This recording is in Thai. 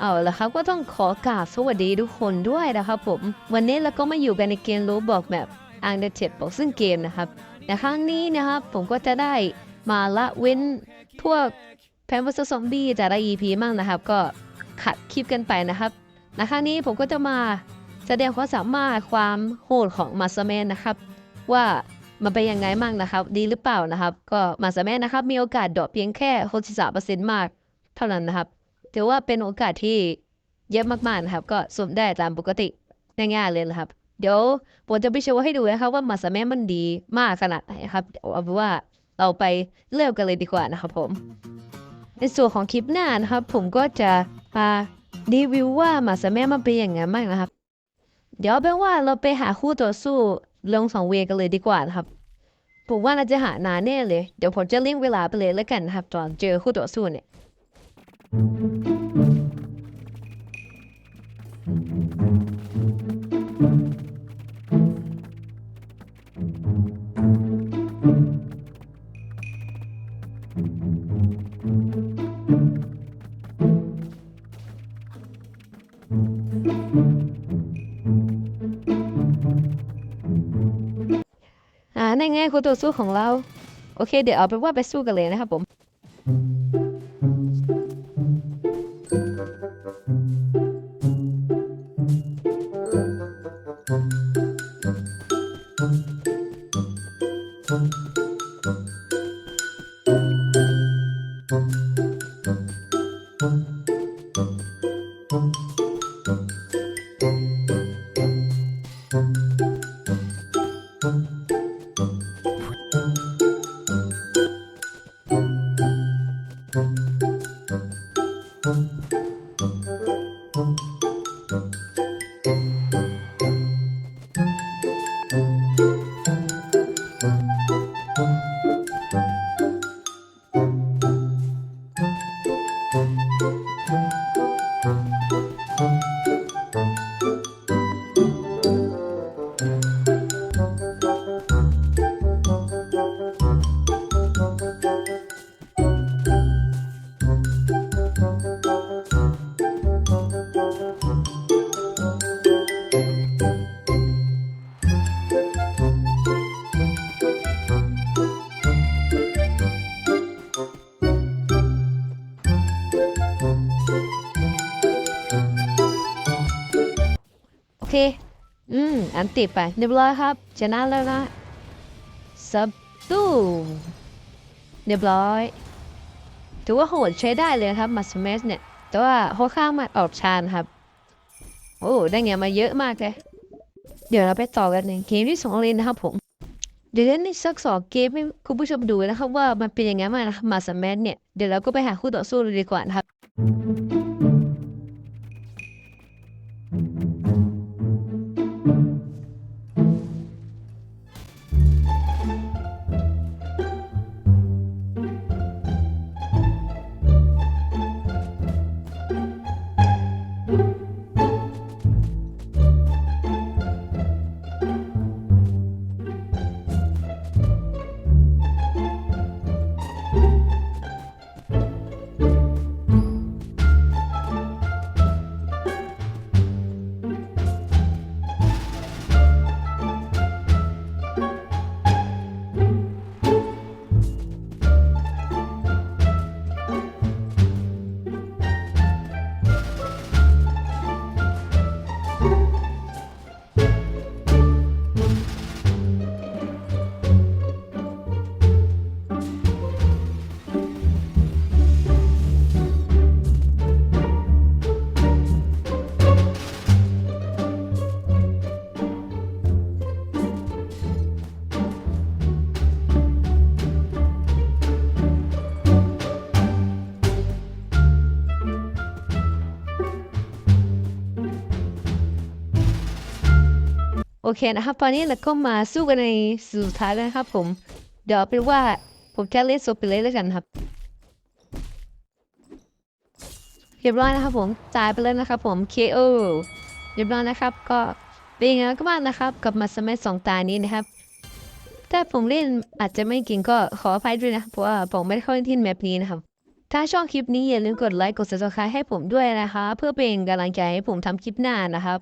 เอาละครับก็ต้องขอกราบสวัสดีทุกคนด้วยนะครับผม วันนี้เราก็มาอยู่กันในเกมโรบอกแบบอังเดอร์เจ็ดบอกซึ่งเกมนะครับแต่ครั้งนี้นะครับผมก็จะได้มาละเว้นพวกแพมเปอร์ซอมบี้แต่ละ EP มั่งนะครับ ก็ขัดคลิปกันไปนะครับในครั้งนี้ผมก็จะมาแสดงความสามารถความโหดของมาสแมนนะครับ ว่ามันเป็นยังไงมั่งนะครับ ดีหรือเปล่านะครับ ก็มาสแมนนะครับ มีโอกาสดรอปเพียงแค่63%มาก เท่านั้นนะครับ ถือว่าเป็นโอกาสที่เยอะมากๆนะครับ ก็สุ่มได้ตามปกติง่ายๆเลยนะครับ เดี๋ยวผมจะไปโชว์ให้ดูนะครับว่ามาสแมนมันดีมากขนาดไหนครับเดี๋ยวเอาเป็นว่าเราไปเริ่มกันเลยดีกว่านะครับผม ในส่วนของคลิปหน้านะครับ ผมก็จะมารีวิวว่ามาสแมนมันเป็นอย่างไงบ้างนะครับ เดี๋ยวเป็นว่าเราไปหาคู่ต่อสู้ลงสองเวกันเลยดีกว่านะครับผมว่าน่าจะหานานแน่เลย เดี๋ยวผมจะเลี่ยงเวลาไปเลยแล้วกันนะครับตอนเจอคู่ต่อสู้เนี่ย อ่านั่นไงคู่ต่อสู้ของเรา โอเค เดี๋ยวเอาเป็นว่าไปสู้กันเลยนะครับผม Thank you. โอ เค อืม อันติดไปเรียบร้อยครับ ชนะแล้วนะซับตูมเรียบร้อย ถือว่าโหดใช้ได้เลยครับมาสเมสเนี่ย แต่ว่าค่อนข้างมาออกชานครับ โอ้ได้เงี้ยมาเยอะมากเลย เดี๋ยวเราไปต่อกันในเกมที่สองเลยนะครับผมเดี๋ยวเล่นในสักสองเกมให้คุณผู้ชมดูนะครับว่ามันเป็นยังไงบ้างนะมาสเมสเนี่ย เดี๋ยวเราก็ไปหาคู่ต่อสู้เลยดีกว่านะครับ โอ เคนะครับ ตอนนี้เราก็มาสู้กันในสุดท้ายแล้วนะครับ ผม เดี๋ยวเอาเป็นว่าผมแค่เล่นโซไปเลยแล้วกันครับเรียบร้อยนะครับผมจ่ายไปเลยนะครับผม KO เรียบร้อยนะครับ ก็เป็นยังไงก็บ้างนะครับ กับมาสมัยสองตานี้นะครับ ถ้าผมเล่นอาจจะไม่เก่งก็ขออภัยด้วยนะ เพราะว่าผมไม่ได้เข้าเล่นที่แมปนี้นะครับ ถ้าชอบคลิปนี้อย่าลืมกดไลค์กด subscribe ให้ผมด้วยนะคะ เพื่อเป็นกำลังใจให้ผมทำคลิปหน้านะครับ